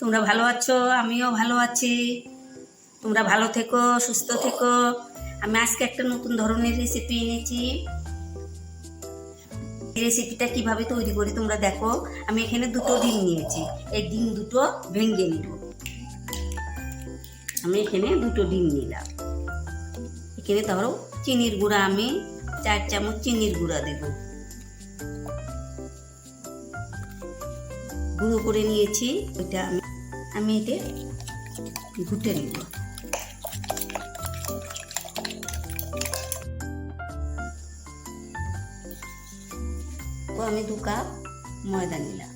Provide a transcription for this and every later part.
তোমরা ভালো আছো? আমিও ভালো আছি। তোমরা ভালো থেকো, সুস্থ থেকো। আমি আজকে একটা নতুন ধরনের রেসিপি এনেছি। রেসিপিটা কীভাবে তৈরি করি তোমরা দেখো। আমি এখানে দুটো ডিম নিয়েছি। এই ডিম দুটো ভেঙে নিব। আমি এখানে দুটো ডিম নিলাম। এখানে ধরো চিনির গুঁড়া আমি চার চামচ চিনির গুঁড়া দেব। গুঁড়ো করে নিয়েছি, ওইটা আমি আমি এটা ঘুটে নিব। আমি দু কাপ ময়দা নিলাম।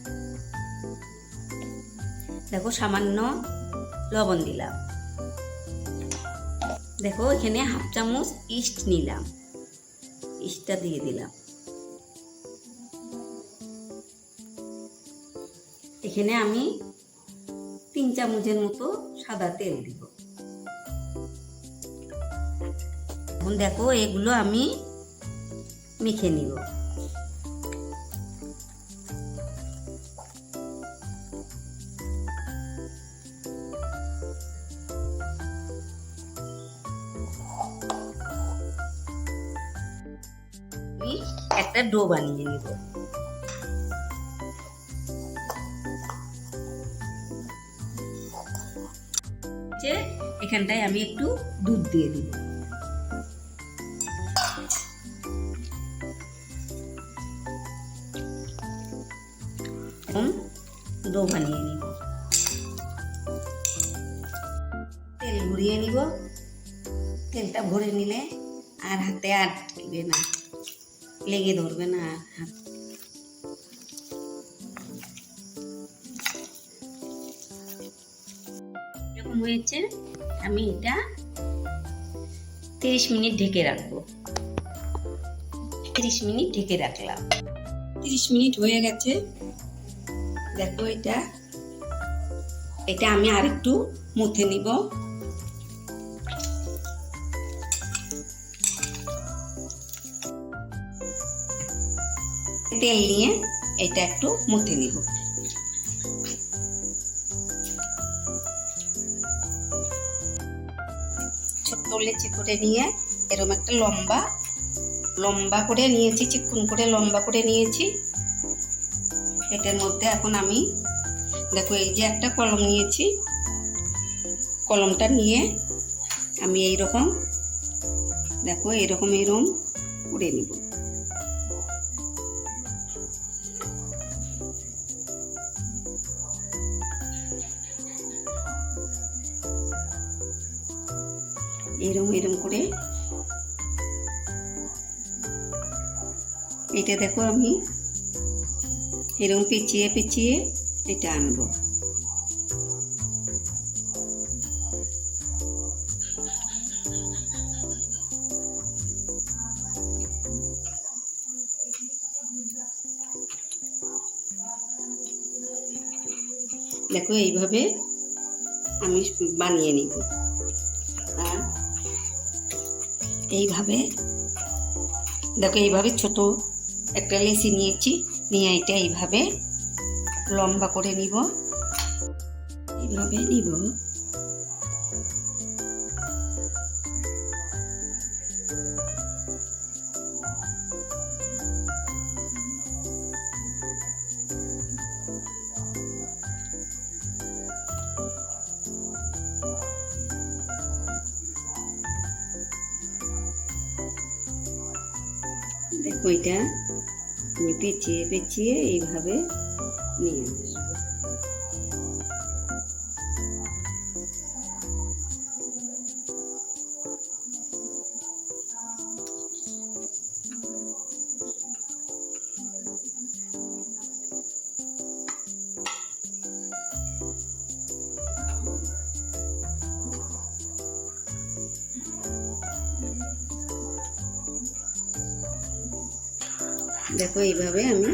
দেখো সামান্য লবণ দিলাম। দেখো এখানে হাফ চামচ ইস্ট নিলাম। ইস্টটা দিয়ে দিলাম। এখানে আমি তিন চামচের মতো সাদা তেল দিব। এখন দেখো, এগুলো আমি মেখে নিব। একটা ডো বানিয়ে নিব। এখানটায় আমি একটু দুধ দিয়ে দিব ডো বানিয়ে নিব। তেল ঘুরিয়ে নিব। তেলটা ভরে নিলে আর হাতে আটকে না, লেগে ধরবে না হাত। হয়েছে। আমি এটা তিরিশ মিনিট ঢেকে রাখব। তিরিশ মিনিট ঢেকে রাখলাম। তিরিশ মিনিট হয়ে গেছে। দেখো এটা। এটা আমি আরেকটু মুথে নিব। তেল নিয়ে এটা একটু মুথে নিব। ছোট্ট চিকুটে নিয়ে এরকম একটা লম্বা লম্বা করে নিয়েছি চিকুন করে লম্বা করে নিয়েছি। এটার মধ্যে এখন আমি, দেখো এই যে একটা কলম নিয়েছি। কলমটা নিয়ে আমি এই রকম দেখো এইরকম এইরকম করে নিব। এরম এরম করে। এটা দেখো আমি এরম পেঁচিয়ে পেঁচিয়ে এটা আনব। দেখো এইভাবে আমি বানিয়ে নিব। আর এইভাবে। দেখো এইভাবে ছোট একটা লেসি নিয়েছি, নিয়ে এটা এইভাবে লম্বা করে নিব। এইভাবে নিব। এটা আমি পেঁচিয়ে পেঁচিয়ে এইভাবে নিয়ে আসব। দেখো, এইভাবে আমি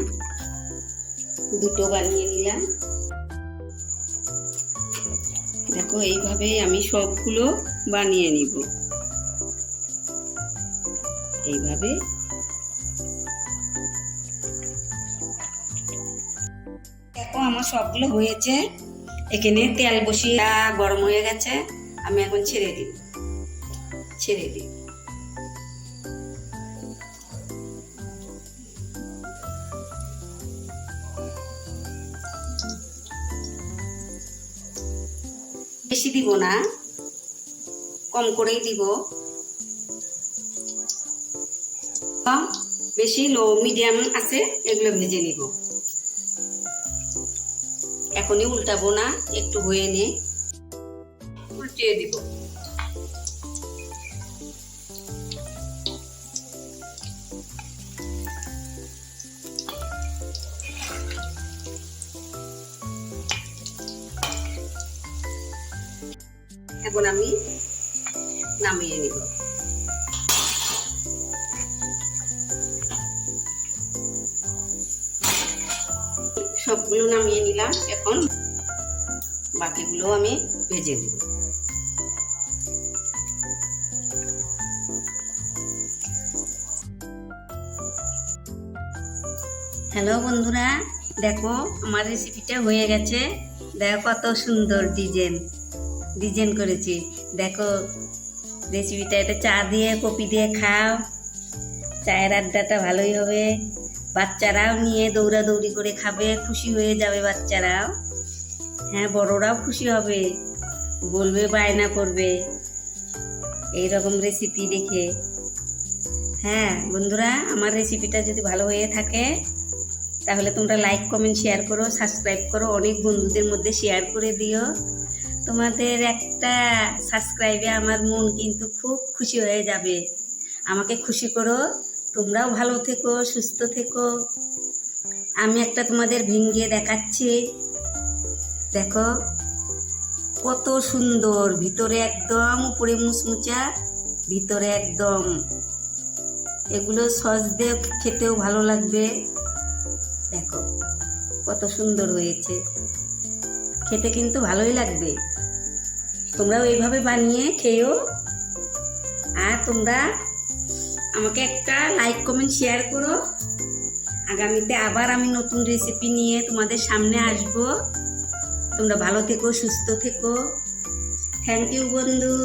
দুটো বানিয়ে নিলাম। দেখো, এইভাবে আমি সবগুলো বানিয়ে নিব। এইভাবে। দেখো, আমার সবগুলো হয়েছে। এখানে তেল বসিয়ে গরম হয়ে গেছে। আমি এখন ছেড়ে দিব ছেড়ে দিই। বেশি দিব না, কম করেই দিব। বেশি লো, মিডিয়াম আছে, এগুলো ভেজে নিব। এখনই উল্টাবো না, একটু হয়ে নে, উল্টিয়ে দিব। এখন আমি নামিয়ে নিব। সবগুলো নামিয়ে নিলাম, এখন বাকিগুলো আমি ভেজে দেব হ্যালো বন্ধুরা, দেখো আমার রেসিপিটা হয়ে গেছে। দেখো কত সুন্দর ডিজাইন। ডিজাইন করেছি। দেখো রেসিপিটা এটা চা দিয়ে, কপি দিয়ে খাও। চায়ের আড্ডাটা ভালোই হবে। বাচ্চারাও নিয়ে দৌড়াদৌড়ি করে খাবে, খুশি হয়ে যাবে বাচ্চারাও। হ্যাঁ বড়রাও খুশি হবে। বলবে, বায়না করবে। এই রকম রেসিপি দেখে। হ্যাঁ বন্ধুরা, আমার রেসিপিটা যদি ভালো হয়ে থাকে, তাহলে তোমরা লাইক কমেন্ট শেয়ার করো সাবস্ক্রাইব করো। অনেক বন্ধুদের মধ্যে শেয়ার করে দিও। তোমাদের একটা সাবস্ক্রাইবে আমার মন কিন্তু খুব খুশি হয়ে যাবে। আমাকে খুশি করো, তোমরাও ভালো থেকো, সুস্থ থেকো। আমি একটা তোমাদের ভেঙ্গে দেখাচ্ছি। দেখো, কত সুন্দর, ভিতরে একদম উপরে মুচমুচা, ভিতরে একদম। এগুলো সস দিয়ে খেতেও ভালো লাগবে। দেখো, কত সুন্দর হয়েছে। খেতে কিন্তু ভালোই লাগবে। তোমরাও এইভাবে বানিয়ে খেয়েও আর তোমরা আমাকে একটা লাইক, কমেন্ট, শেয়ার করো। আগামীতে আবার আমি নতুন রেসিপি নিয়ে তোমাদের সামনে আসব। তোমরা ভালো থেকো, সুস্থ থেকো। থ্যাংক ইউ বন্ধু।